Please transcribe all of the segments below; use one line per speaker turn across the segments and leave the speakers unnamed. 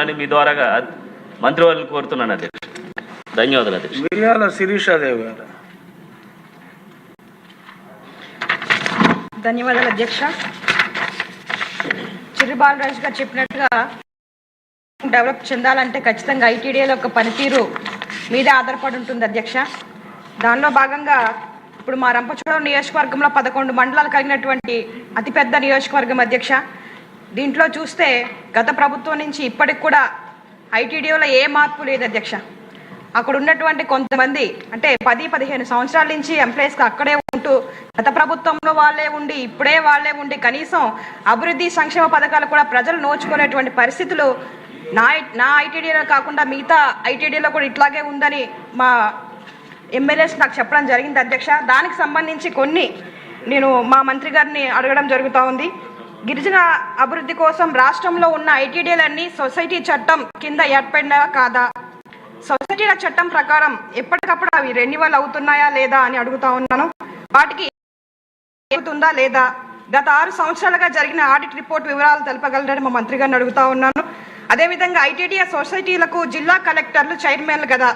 ఇవ్వాలని మీ ద్వారాగా మంత్రివర్యులు కోరుతున్నాను అధ్యక్ష. ధన్యవాదాలు అధ్యక్ష.
మిరియాల శిరీషాదేవి గారు.
ధన్యవాదాలు అధ్యక్ష. చిరు బాలరాజు గారు చెప్పినట్టుగా డెవలప్ చెందాలంటే ఖచ్చితంగా ఐటీడీఏలో ఒక పనితీరు మీద ఆధారపడి ఉంటుంది అధ్యక్ష. దానిలో భాగంగా ఇప్పుడు మా రంపచోడవరం నియోజకవర్గంలో పదకొండు మండలాలు కలిగినటువంటి అతిపెద్ద నియోజకవర్గం అధ్యక్ష. దీంట్లో చూస్తే గత ప్రభుత్వం నుంచి ఇప్పటికి కూడా ఐటీడీఓలో ఏ మార్పు లేదు అధ్యక్ష. అక్కడ ఉన్నటువంటి కొంతమంది అంటే పది పదిహేను సంవత్సరాల నుంచి ఎంప్లాయీస్కి అక్కడే ఉంటూ గత ప్రభుత్వంలో వాళ్ళే ఉండి ఇప్పుడే వాళ్ళే ఉండి కనీసం అభివృద్ధి సంక్షేమ పథకాలు కూడా ప్రజలు నోచుకునేటువంటి పరిస్థితులు నా నా ఐటీడీలో కాకుండా మిగతా ఐటీడీలో కూడా ఇట్లాగే ఉందని మా ఎమ్మెల్యేస్ నాకు చెప్పడం జరిగింది అధ్యక్ష. దానికి సంబంధించి కొన్ని నేను మా మంత్రి గారిని అడగడం జరుగుతూ ఉంది. గిరిజన అభివృద్ధి కోసం రాష్ట్రంలో ఉన్న ఐటీడీలన్నీ సొసైటీ చట్టం కింద ఏర్పడినా కాదా? సొసైటీల చట్టం ప్రకారం ఎప్పటికప్పుడు అవి రెన్యువల్ అవుతున్నాయా లేదా అని అడుగుతా ఉన్నాను. వాటికి అవుతుందా లేదా? గత ఆరు సంవత్సరాలుగా జరిగిన ఆడిట్ రిపోర్ట్ వివరాలు తెలపగలరని మా మంత్రి గారిని అడుగుతా ఉన్నాను. అదేవిధంగా ఐటీడీఏ సొసైటీలకు జిల్లా కలెక్టర్లు చైర్మన్లు కదా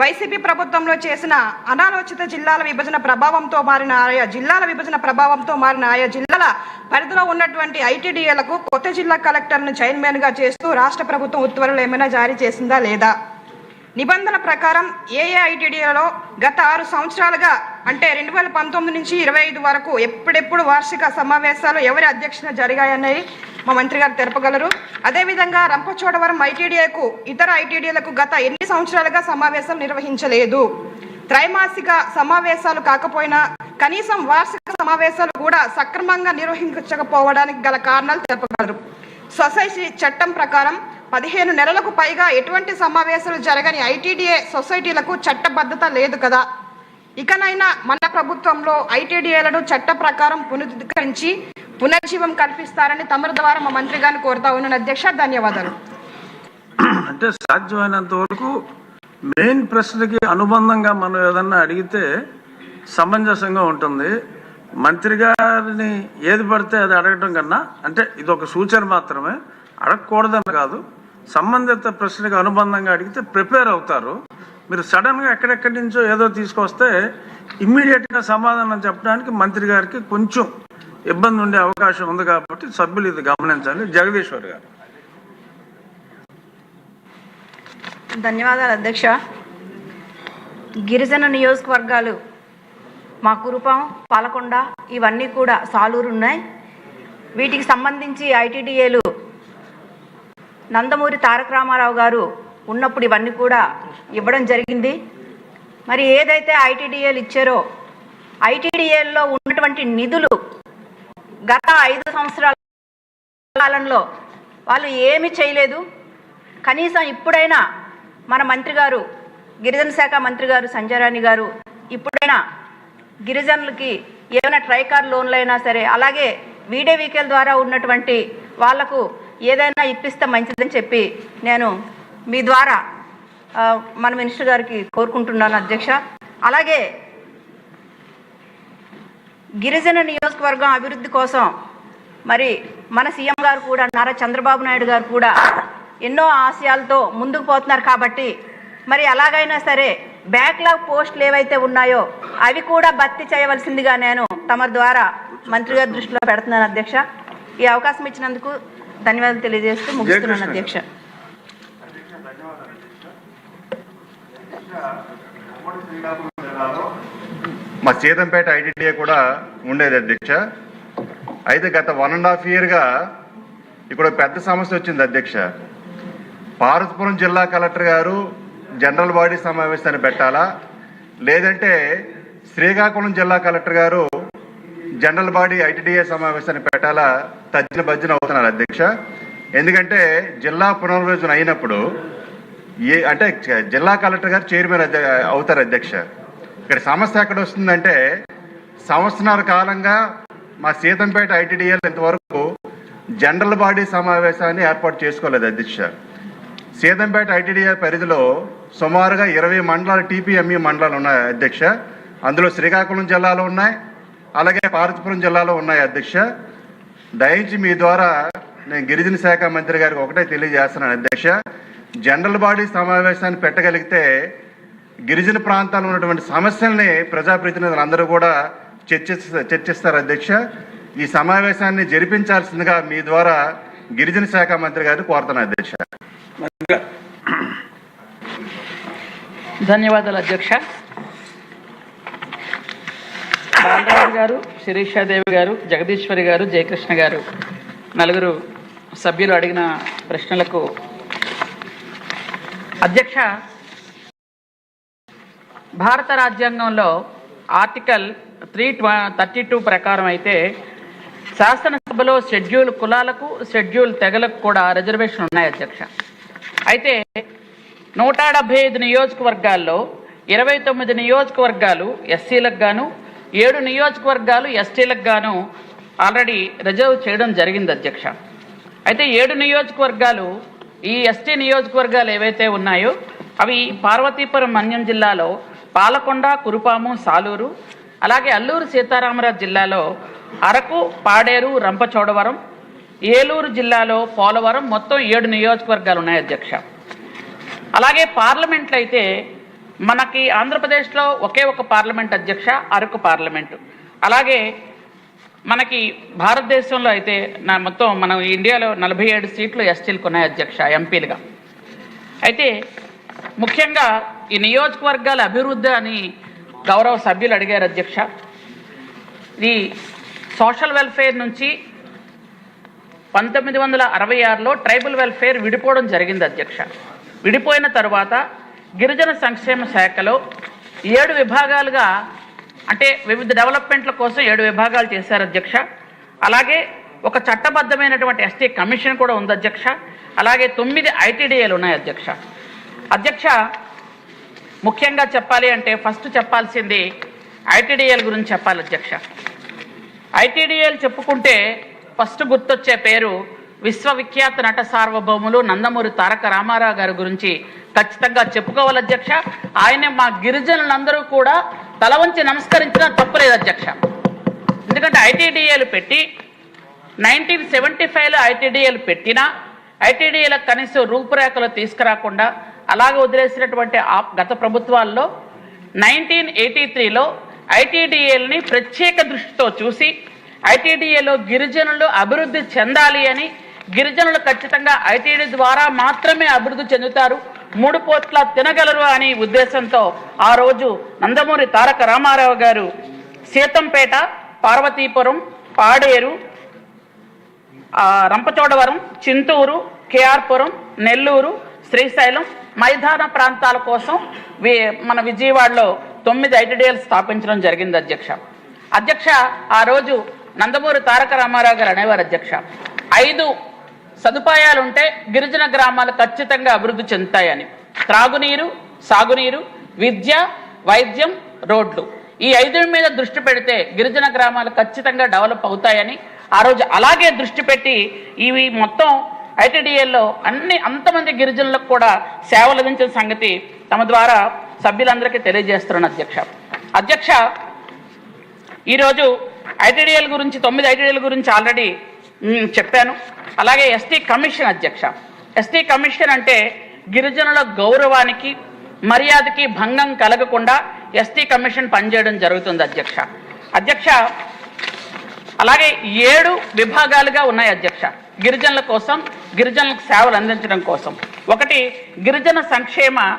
వైసీపీ ప్రభుత్వంలో చేసిన అనాలోచిత జిల్లాల విభజన ప్రభావంతో మారిన ఆయా జిల్లాల విభజన ప్రభావంతో మారిన ఆయా జిల్లా జిల్లాల పరిధిలో ఉన్నటువంటి ఐటీడీఏలకు కొత్త జిల్లా కలెక్టర్ను చైర్మన్గా చేస్తూ రాష్ట్ర ప్రభుత్వం ఉత్తర్వులు ఏమైనా జారీ చేసిందా లేదా? నిబంధన ప్రకారం ఏఏఐటీడీలలో గత ఆరు సంవత్సరాలుగా అంటే రెండు వేల పంతొమ్మిది నుంచి ఇరవై ఐదు వరకు ఎప్పుడెప్పుడు వార్షిక సమావేశాలు ఎవరి అధ్యక్షన జరిగాయన్నది మా మంత్రి గారు తెలపగలరు. అదేవిధంగా రంపచోడవరం ఐటీడీఏకు ఇతర ఐటీడీలకు గత ఎన్ని సంవత్సరాలుగా సమావేశం నిర్వహించలేదు? త్రైమాసిక సమావేశాలు కాకపోయినా కనీసం వార్షిక సమావేశాలు కూడా సక్రమంగా నిర్వహించకపోవడానికి గల కారణాలు తెలుపగలరు. సొసైటీ చట్టం ప్రకారం పదిహేను నెలలకు పైగా ఎటువంటి సమావేశాలు జరగని ఐటీడీఏ సొసైటీలకు చట్టబద్ధత లేదు కదా. ఇకనైనా మన ప్రభుత్వంలో ఐటీడీఏలను చట్ట ప్రకారం పునరుద్ధరించి పునర్జీవం కల్పిస్తారని తమరి ద్వారా మా మంత్రి గారిని కోరుతా ఉన్నాను. అధ్యక్ష ధన్యవాదాలు.
అంటే సాధ్యమైనంత వరకు మెయిన్ ప్రశ్నకి అనుబంధంగా మనం ఏదన్నా అడిగితే సమంజసంగా ఉంటుంది. మంత్రి గారిని ఏది పడితే అది అడగటం కన్నా అంటే ఇది ఒక సూచన మాత్రమే అడగకూడదని కాదు సంబంధిత ప్రశ్నకు అనుబంధంగా అడిగితే ప్రిపేర్ అవుతారు. మీరు సడన్గా ఎక్కడెక్కడి నుంచో ఏదో తీసుకొస్తే ఇమ్మీడియట్గా సమాధానం చెప్పడానికి మంత్రి గారికి కొంచెం ఇబ్బంది ఉండే అవకాశం ఉంది కాబట్టి సభ్యులు ఇది గమనించాలి. జగదీశ్వర్ గారు.
ధన్యవాదాలు అధ్యక్ష. గిరిజన నియోజకవర్గాలు మా కురుపం పాలకొండ ఇవన్నీ కూడా సాలూరు ఉన్నాయి వీటికి సంబంధించి ఐటీడీఏలు నందమూరి తారక రామారావు గారు ఉన్నప్పుడు ఇవన్నీ కూడా ఇవ్వడం జరిగింది. మరి ఏదైతే ఐటీడీఏలు ఇచ్చారో ఐటీడీఏల్లో ఉన్నటువంటి నిధులు గత ఐదు సంవత్సరాల కాలంలో వాళ్ళు ఏమి చేయలేదు. కనీసం ఇప్పుడైనా మన మంత్రి గారు గిరిజన శాఖ మంత్రి గారు సంజయరాణి గారు ఇప్పుడైనా గిరిజనులకి ఏమైనా ట్రైకార్ లోన్లు అయినా సరే అలాగే వీడియోవికేల్ ద్వారా ఉన్నటువంటి వాళ్ళకు ఏదైనా ఇప్పిస్తే మంచిదని చెప్పి నేను మీ ద్వారా మన మినిస్టర్ గారికి కోరుకుంటున్నాను అధ్యక్ష. అలాగే గిరిజన నియోజకవర్గం అభివృద్ధి కోసం మరి మన సీఎం గారు కూడా నారా చంద్రబాబు నాయుడు గారు కూడా ఎన్నో ఆశయాలతో ముందుకు పోతున్నారు కాబట్టి మరి ఎలాగైనా సరే బ్యాక్లాగ్ పోస్టులు ఏవైతే ఉన్నాయో అవి కూడా భర్తీ చేయవలసిందిగా నేను తమ ద్వారా మంత్రి గారి దృష్టిలో పెడుతున్నాను అధ్యక్ష. ఈ అవకాశం ఇచ్చినందుకు ధన్యవాదాలు తెలియజేస్తూ ముగిస్తున్నాను. అధ్యక్ష.
మా సీతంపేట ఐటీడీఏ కూడా ఉండేది అధ్యక్ష. అయితే గత వన్ అండ్ హాఫ్ ఇయర్గా ఇక్కడ పెద్ద సమస్య వచ్చింది అధ్యక్ష. పార్వతీపురం జిల్లా కలెక్టర్ గారు జనరల్ బాడీ సమావేశాన్ని పెట్టాలా? లేదంటే శ్రీకాకుళం జిల్లా కలెక్టర్ గారు జనరల్ బాడీ ఐటీడీఏ సమావేశాన్ని పెట్టాలా? తజ్జన భజ్జన అవుతున్నారు అధ్యక్ష. ఎందుకంటే జిల్లా పునర్విభజన అయినప్పుడు ఏ అంటే జిల్లా కలెక్టర్ గారు చైర్మన్ అధ్య- అవుతారు అధ్యక్ష. ఇక్కడ సమస్య ఎక్కడ వస్తుందంటే సంవత్సరాల కాలంగా మా సీతంపేట ఐటీడీఎల్ ఇంతవరకు జనరల్ బాడీ సమావేశాన్ని ఏర్పాటు చేసుకోలేదు అధ్యక్ష. సీతంపేట ఐటీడీఏ పరిధిలో సుమారుగా ఇరవై మండలాలు టీపీఎంఈ మండలాలు ఉన్నాయి అధ్యక్ష. అందులో శ్రీకాకుళం జిల్లాలో ఉన్నాయి. అలాగే పార్వతీపురం జిల్లాలో ఉన్నాయి అధ్యక్ష. దయచి మీ ద్వారా నేను గిరిజన శాఖ మంత్రి గారికి ఒకటే తెలియజేస్తున్నాను అధ్యక్ష. జనరల్ బాడీ సమావేశాన్ని పెట్టగలిగితే గిరిజన ప్రాంతాల్లో ఉన్నటువంటి సమస్యల్ని ప్రజాప్రతినిధులందరూ కూడా చర్చిస్త చర్చిస్తారు అధ్యక్ష. ఈ సమావేశాన్ని జరిపించాల్సిందిగా మీ ద్వారా గిరిజన శాఖ మంత్రి గారిని కోరుతున్నాను అధ్యక్ష.
ధన్యవాదాలు అధ్యక్ష. రామరాజు గారు శిరీషాదేవి గారు జగదీశ్వరి గారు జయకృష్ణ గారు నలుగురు సభ్యులు అడిగిన ప్రశ్నలకు అధ్యక్ష భారత రాజ్యాంగంలో ఆర్టికల్ త్రీ థర్టీ టూ ప్రకారం అయితే శాసనసభలో షెడ్యూల్ కులాలకు షెడ్యూల్ తెగలకు కూడా రిజర్వేషన్ ఉన్నాయి అధ్యక్ష. అయితే నూట డెబ్బై ఐదు నియోజకవర్గాల్లో ఇరవై తొమ్మిది నియోజకవర్గాలు ఎస్సీలకు గాను ఏడు నియోజకవర్గాలు ఎస్టీలకు గాను ఆల్రెడీ రిజర్వ్ చేయడం జరిగింది అధ్యక్ష. అయితే ఏడు నియోజకవర్గాలు ఈ ఎస్టీ నియోజకవర్గాలు ఏవైతే ఉన్నాయో అవి పార్వతీపురం మన్యం జిల్లాలో పాలకొండ కురుపాము సాలూరు అలాగే అల్లూరు సీతారామరాజు జిల్లాలో అరకు పాడేరు రంపచోడవరం ఏలూరు జిల్లాలో పోలవరం మొత్తం ఏడు నియోజకవర్గాలు ఉన్నాయి అధ్యక్ష. అలాగే పార్లమెంట్లు అయితే మనకి ఆంధ్రప్రదేశ్లో ఒకే ఒక పార్లమెంట్ అధ్యక్ష అరకు పార్లమెంటు. అలాగే మనకి భారతదేశంలో అయితే నా మొత్తం మనం ఇండియాలో నలభై ఏడు సీట్లు ఎస్టీలకు ఉన్నాయి అధ్యక్ష ఎంపీలుగా. అయితే ముఖ్యంగా ఈ నియోజకవర్గాల అభివృద్ధి అని గౌరవ సభ్యులు అడిగారు అధ్యక్ష. ఇది సోషల్ వెల్ఫేర్ నుంచి పంతొమ్మిది వందల అరవై ఆరులో ట్రైబల్ వెల్ఫేర్ విడిపోవడం జరిగింది అధ్యక్ష. విడిపోయిన తర్వాత గిరిజన సంక్షేమ శాఖలో ఏడు విభాగాలుగా అంటే వివిధ డెవలప్మెంట్ల కోసం ఏడు విభాగాలు చేశారు అధ్యక్ష. అలాగే ఒక చట్టబద్ధమైనటువంటి ఎస్టీ కమిషన్ కూడా ఉంది అధ్యక్ష. అలాగే తొమ్మిది ఐటీడీఏలు ఉన్నాయి అధ్యక్ష. అధ్యక్ష ముఖ్యంగా చెప్పాలి అంటే ఫస్ట్ చెప్పాల్సింది ఐటీడీఏల గురించి చెప్పాలి అధ్యక్ష. ఐటీడీఏలు చెప్పుకుంటే ఫస్ట్ గుర్తొచ్చే పేరు విశ్వవిఖ్యాత నట సార్వభౌములు నందమూరి తారక రామారావు గారి గురించి ఖచ్చితంగా చెప్పుకోవాలి అధ్యక్ష. ఆయన మా గిరిజనులందరూ కూడా తల వంచి నమస్కరించినా తప్పులేదు అధ్యక్ష. ఎందుకంటే ఐటీడీఏలు పెట్టి నైన్టీన్ సెవెంటీ ఫైవ్లో ఐటీడీఏలు పెట్టినా ఐటీడీఏల కనీసం రూపురేఖలు తీసుకురాకుండా అలాగే వదిలేసినటువంటి గత ప్రభుత్వాల్లో నైన్టీన్ ఎయిటీ త్రీలో ఐటీడీఏలని ప్రత్యేక దృష్టితో చూసి ఐటీడీఏలో గిరిజనులు అభివృద్ధి చెందాలి అని గిరిజనులు ఖచ్చితంగా ఐటీడీ ద్వారా మాత్రమే అభివృద్ధి చెందుతారు. మూడు పోట్ల తినగలరు అనే ఉద్దేశంతో ఆ రోజు నందమూరి తారక రామారావు గారు సీతంపేట పార్వతీపురం పాడేరు రంపచోడవరం చింతూరు కేఆర్పురం నెల్లూరు శ్రీశైలం మైదాన ప్రాంతాల కోసం వి- మన విజయవాడలో తొమ్మిది ఐటీడీఎల్ స్థాపించడం జరిగింది అధ్యక్ష. అధ్యక్ష ఆ రోజు నందమూరి తారక రామారావు గారు అనేవారు అధ్యక్ష. ఐదు సదుపాయాలు ఉంటే గిరిజన గ్రామాలు ఖచ్చితంగా అభివృద్ధి చెందుతాయని. త్రాగునీరు సాగునీరు విద్య వైద్యం రోడ్లు. ఈ ఐదు మీద దృష్టి పెడితే గిరిజన గ్రామాలు ఖచ్చితంగా డెవలప్ అవుతాయని ఆ రోజు అలాగే దృష్టి పెట్టి ఇవి మొత్తం ఐటీడీఏల్లో అన్ని అంతమంది గిరిజనులకు కూడా సేవలు అందించిన సంగతి తమ ద్వారా సభ్యులందరికీ తెలియజేస్తున్నాను అధ్యక్ష. అధ్యక్ష ఈరోజు ఐటీడీఎల్ గురించి తొమ్మిది ఐటీడీఎల్ గురించి ఆల్రెడీ చెప్పాను. అలాగే ఎస్టీ కమిషన్ అధ్యక్ష. ఎస్టీ కమిషన్ అంటే గిరిజనుల గౌరవానికి మర్యాదకి భంగం కలగకుండా ఎస్టీ కమిషన్ పనిచేయడం జరుగుతుంది అధ్యక్ష. అధ్యక్ష అలాగే ఏడు విభాగాలుగా ఉన్నాయి అధ్యక్ష. గిరిజనుల కోసం గిరిజనులకు సేవలు అందించడం కోసం. ఒకటి గిరిజన సంక్షేమ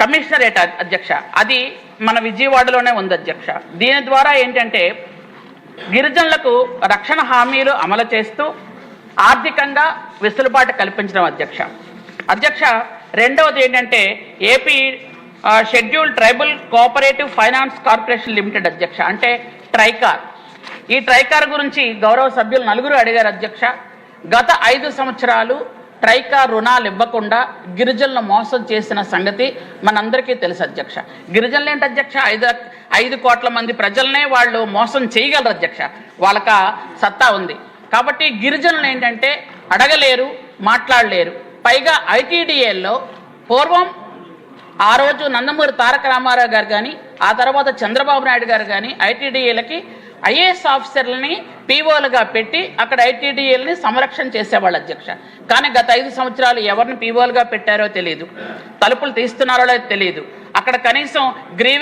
కమిషనరేట్ అధ్యక్ష. అది మన విజయవాడలోనే ఉంది అధ్యక్ష. దీని ద్వారా ఏంటంటే గిరిజనులకు రక్షణ హామీలు అమలు చేస్తూ ఆర్థికంగా వెసులుబాటు కల్పించడం అధ్యక్ష. అధ్యక్ష రెండవది ఏంటంటే AP schedule tribal cooperative finance corporation limited అధ్యక్ష అంటే ట్రైకార్. ఈ ట్రైకార్ గురించి గౌరవ సభ్యులు నలుగురు అడిగారు అధ్యక్ష. గత ఐదు సంవత్సరాలు ట్రైకా రుణాలు ఇవ్వకుండా గిరిజనులను మోసం చేసిన సంగతి మనందరికీ తెలుసు అధ్యక్ష. గిరిజనులు ఏంటి అధ్యక్ష? ఐదు ఐదు కోట్ల మంది ప్రజలనే వాళ్ళు మోసం చేయగలరు అధ్యక్ష. వాళ్ళక సత్తా ఉంది. కాబట్టి గిరిజనులు ఏంటంటే అడగలేరు మాట్లాడలేరు. పైగా ఐటీడీఏల్లో పూర్వం ఆ రోజు నందమూరి తారక రామారావు గారు కానీ ఆ తర్వాత చంద్రబాబు నాయుడు గారు కానీ ఐటీడీఏలకి ఐఏఎస్ ఆఫీసర్లని పీఓలుగా పెట్టి అక్కడ ఐటీడీఎల్ని సంరక్షణ చేసేవాళ్ళు అధ్యక్ష. కానీ గత ఐదు సంవత్సరాలు ఎవరిని పీఓలుగా పెట్టారో తెలియదు తలుపులు తీస్తున్నారో తెలియదు అక్కడ కనీసం గ్రీవెన్